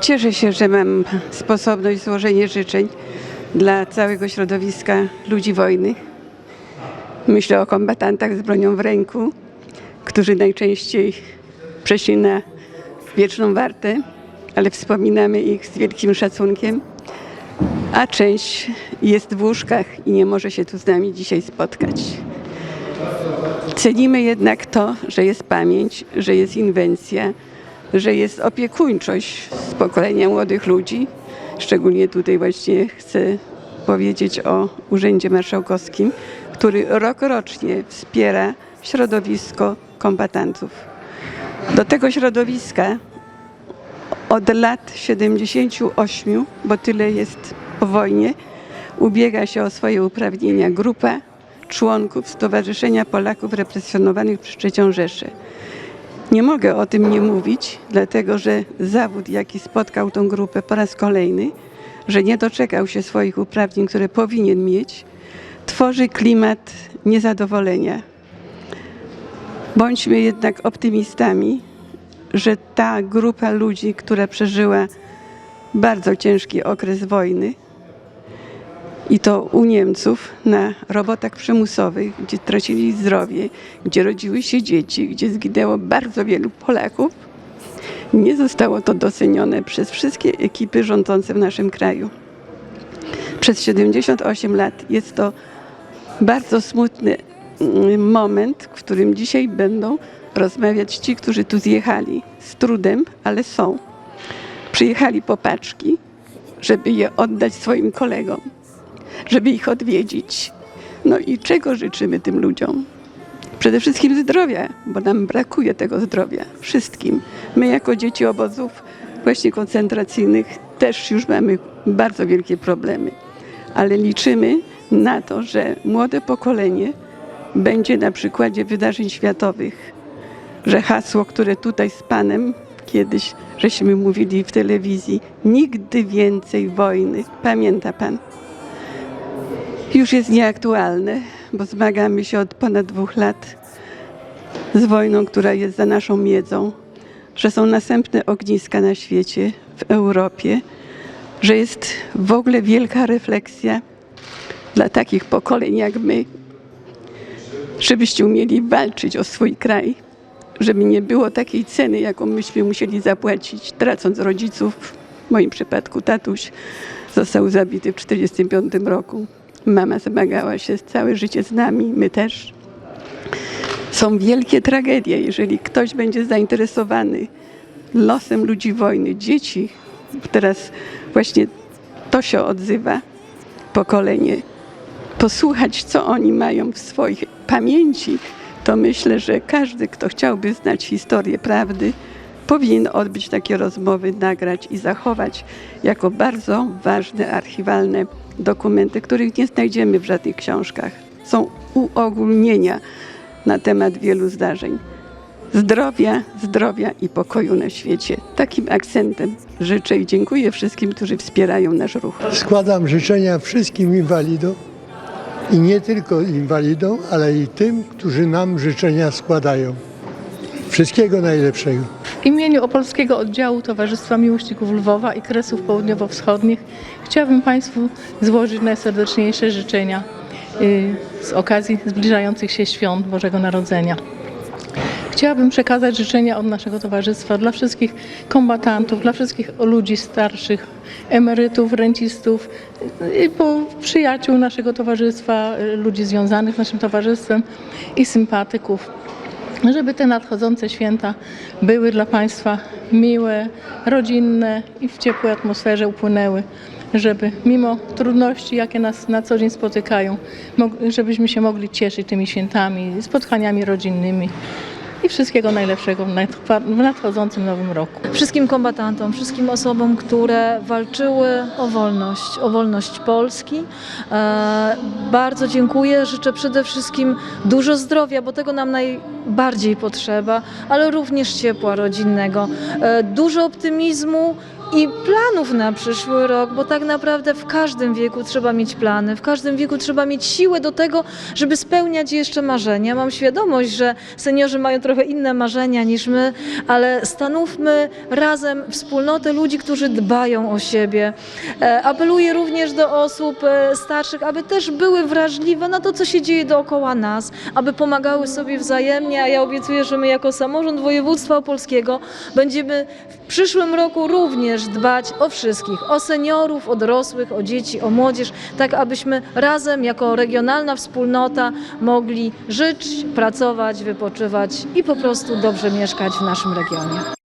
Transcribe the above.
Cieszę się, że mam sposobność złożenia życzeń dla całego środowiska ludzi wojny. Myślę o kombatantach z bronią w ręku, którzy najczęściej przeszli na wieczną wartę, ale wspominamy ich z wielkim szacunkiem, a część jest w łóżkach i nie może się tu z nami dzisiaj spotkać. Cenimy jednak to, że jest pamięć, że jest inwencja, że jest opiekuńczość z pokolenia młodych ludzi. Szczególnie tutaj właśnie chcę powiedzieć o Urzędzie Marszałkowskim, który rokrocznie wspiera środowisko kombatantów. Do tego środowiska od lat 78, bo tyle jest po wojnie, ubiega się o swoje uprawnienia grupa członków Stowarzyszenia Polaków Represjonowanych przez III Rzeszę. Nie mogę o tym nie mówić, dlatego że zawód, jaki spotkał tą grupę po raz kolejny, że nie doczekał się swoich uprawnień, które powinien mieć, tworzy klimat niezadowolenia. Bądźmy jednak optymistami, że ta grupa ludzi, która przeżyła bardzo ciężki okres wojny, i to u Niemców na robotach przymusowych, gdzie tracili zdrowie, gdzie rodziły się dzieci, gdzie zginęło bardzo wielu Polaków, nie zostało to docenione przez wszystkie ekipy rządzące w naszym kraju. Przez 78 lat jest to bardzo smutny mm, moment, w którym dzisiaj będą rozmawiać ci, którzy tu zjechali z trudem, ale są. Przyjechali po paczki, żeby je oddać swoim kolegom żeby ich odwiedzić. No i czego życzymy tym ludziom? Przede wszystkim zdrowia, bo nam brakuje tego zdrowia wszystkim. My jako dzieci obozów właśnie koncentracyjnych też już mamy bardzo wielkie problemy, ale liczymy na to, że młode pokolenie będzie na przykładzie wydarzeń światowych, że hasło, które tutaj z Panem kiedyś żeśmy mówili w telewizji, nigdy więcej wojny, pamięta Pan? Już jest nieaktualne, bo zmagamy się od ponad dwóch lat z wojną, która jest za naszą miedzą, że są następne ogniska na świecie, w Europie, że jest w ogóle wielka refleksja dla takich pokoleń jak my, żebyście umieli walczyć o swój kraj, żeby nie było takiej ceny, jaką myśmy musieli zapłacić, tracąc rodziców. W moim przypadku tatuś został zabity w 1945 roku. Mama zmagała się całe życie z nami, my też. Są wielkie tragedie, jeżeli ktoś będzie zainteresowany losem ludzi wojny, dzieci. Teraz właśnie to się odzywa, pokolenie. Posłuchać, co oni mają w swoich pamięci, to myślę, że każdy, kto chciałby znać historię prawdy, powinien odbyć takie rozmowy, nagrać i zachować jako bardzo ważne archiwalne dokumenty, których nie znajdziemy w żadnych książkach. Są uogólnienia na temat wielu zdarzeń. Zdrowia, zdrowia i pokoju na świecie. Takim akcentem życzę i dziękuję wszystkim, którzy wspierają nasz ruch. Składam życzenia wszystkim inwalidom i nie tylko inwalidom, ale i tym, którzy nam życzenia składają. Wszystkiego najlepszego. W imieniu Opolskiego Oddziału Towarzystwa Miłośników Lwowa i Kresów Południowo-Wschodnich chciałabym Państwu złożyć najserdeczniejsze życzenia y, z okazji zbliżających się świąt Bożego Narodzenia. Chciałabym przekazać życzenia od naszego towarzystwa dla wszystkich kombatantów, dla wszystkich ludzi starszych, emerytów, rencistów przyjaciół naszego towarzystwa, y, ludzi związanych z naszym towarzystwem i sympatyków żeby te nadchodzące święta były dla Państwa miłe, rodzinne i w ciepłej atmosferze upłynęły. Żeby mimo trudności, jakie nas na co dzień spotykają, żebyśmy się mogli cieszyć tymi świętami, spotkaniami rodzinnymi i wszystkiego najlepszego w nadchodzącym nowym roku. wszystkim kombatantom, wszystkim osobom, które walczyły o wolność, o wolność Polski. E, bardzo dziękuję. Życzę przede wszystkim dużo zdrowia, bo tego nam najbardziej potrzeba, ale również ciepła rodzinnego. E, dużo optymizmu i planów na przyszły rok, bo tak naprawdę w każdym wieku trzeba mieć plany, w każdym wieku trzeba mieć siłę do tego, żeby spełniać jeszcze marzenia. Mam świadomość, że seniorzy mają trochę inne marzenia niż my, ale stanówmy razem wspólnotę ludzi, którzy dbają o siebie. E, Apeluję również do osób e, starszych, aby też były wrażliwe na to, co się dzieje dookoła nas, aby pomagały sobie wzajemnie, a ja obiecuję, że my jako samorząd województwa opolskiego będziemy w przyszłym roku również dbać o wszystkich, o seniorów, o dorosłych, o dzieci, o młodzież, tak abyśmy razem jako regionalna wspólnota mogli żyć, pracować, wypoczywać i po prostu dobrze mieszkać w naszym regionie.